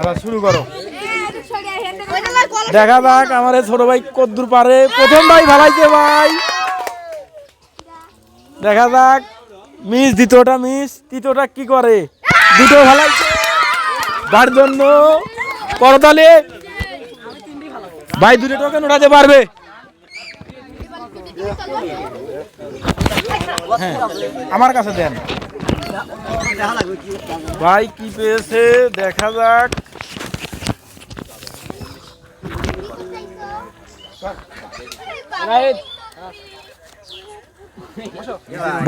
আবার শুরু করো। দেখা যাক আমার ছোট ভাই কদ্দুর পারে। প্রথম ভাই ভালাইছে ভাই। দেখা যাক। মিস দ্বিতীয়টা মিস তৃতীয়টা কি করে? দুটো ভালাইছে। তার জন্য করতালে ভাই দুটো টোকেন উঠাতে পারবে। হ্যাঁ। আমার কাছে দেন। ভাই, কি পেয়েছে? দেখা যাক।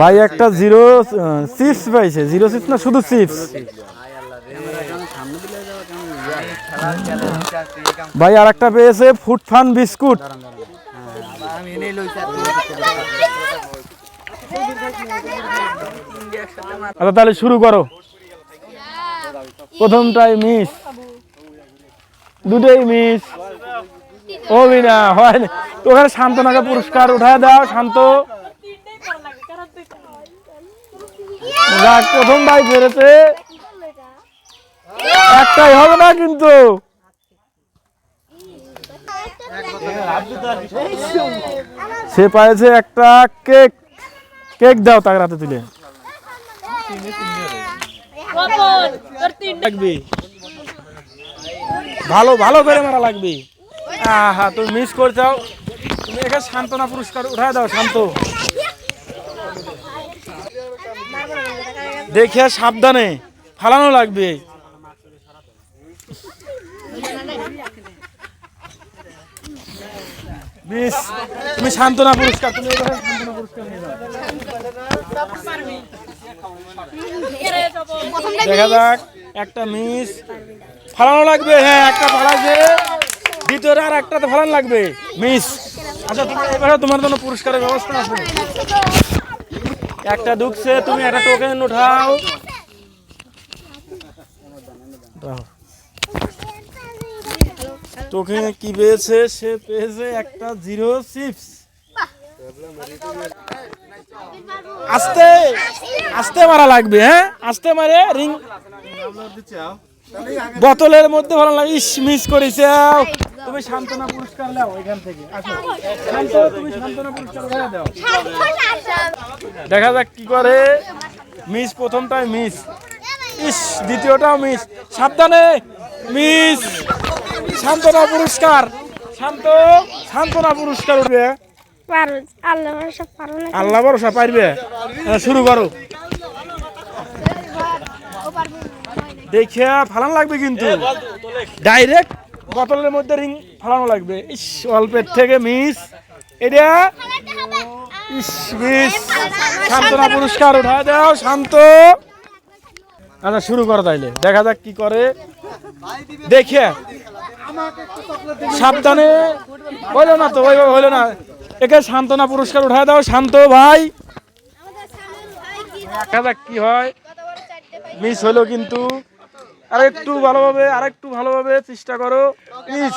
ভাই, একটা জিরো চিপস পাইছে। জিরো চিপস না, শুধু চিপস? ভাই আর একটা পেয়েছে ফুড ফান বিস্কুট। আচ্ছা তাহলে শুরু করো। প্রথমটাই মিস দুটোই মিস অবিনা হয় না। ওখানে শান্তনাকে পুরস্কার উঠায় দাও, শান্ত। প্রথম ভাই ফেরেছে একটাই হবে না কিন্তু। সে পাইছে একটা কেক কেক দাও তাকে রাতে তুলে। ভালো ভালো করে মারা লাগবে। আহা, তুমি মিস করছাও তুমি এখানে সান্ত্বনা পুরস্কার উঠায় দাও, শান্ত। দেখে সাবধানে ফালানো লাগবে। তুমি সান্ত্বনা পুরস্কার, তুমি পুরস্কার নিয়ে যাও। দেখা যাক, একটা মিস ফালানো লাগবে হ্যাঁ একটা ফালাইছে দ্বিতীয়টা আর একটাতে ফালানো লাগবে। মিস আচ্ছা তুমি এবারে তোমার জন্য পুরস্কারের ব্যবস্থা আছে। একটা ঢুকছে, তুমি একটা টোকেন উঠাও। টোকেন কি পেয়েছে? সে পেয়েছে একটা জিরো চিপস আস্তে আস্তে মারা লাগবে হ্যাঁ? আস্তে মারে, রিং। বোতলের মধ্যে ভালো লাগে। ইস মিস করেছে। তুমি সান্ত্বনা পুরস্কার নাও এখান থেকে। আসো। তুমি সান্ত্বনা পুরস্কার দাও। দেখা যাক কি করে। মিস প্রথমটাই মিস ইস, দ্বিতীয়টাও মিস সাবধানে। মিস সান্ত্বনা পুরস্কার। শান্ত, সান্ত্বনা পুরস্কার উঠবে। পারো আল্লাহ সব পারো না আল্লাহ ভরসা পারবে? শুরু করো। দেখিয়া ফালান লাগবে কিন্তু। ডাইরেক্ট বোতলের মধ্যে রিং ফালানো লাগবে। ইস অল্পের থেকে মিস এটা ইস মিস শান্তনা পুরস্কার উঠা দাও শান্ত। আচ্ছা শুরু করো তাইলে। দেখা যাক কি করে। দেখে সাবধানে। হইল না তো ওইভাবে হইল না। একে সান্ত্বনা পুরস্কার উঠায় দাও, শান্ত ভাই। দেখা যাক কি হয়? মিস হলো কিন্তু। আর একটু ভালোভাবে আর একটু ভালোভাবে চেষ্টা করো। মিস।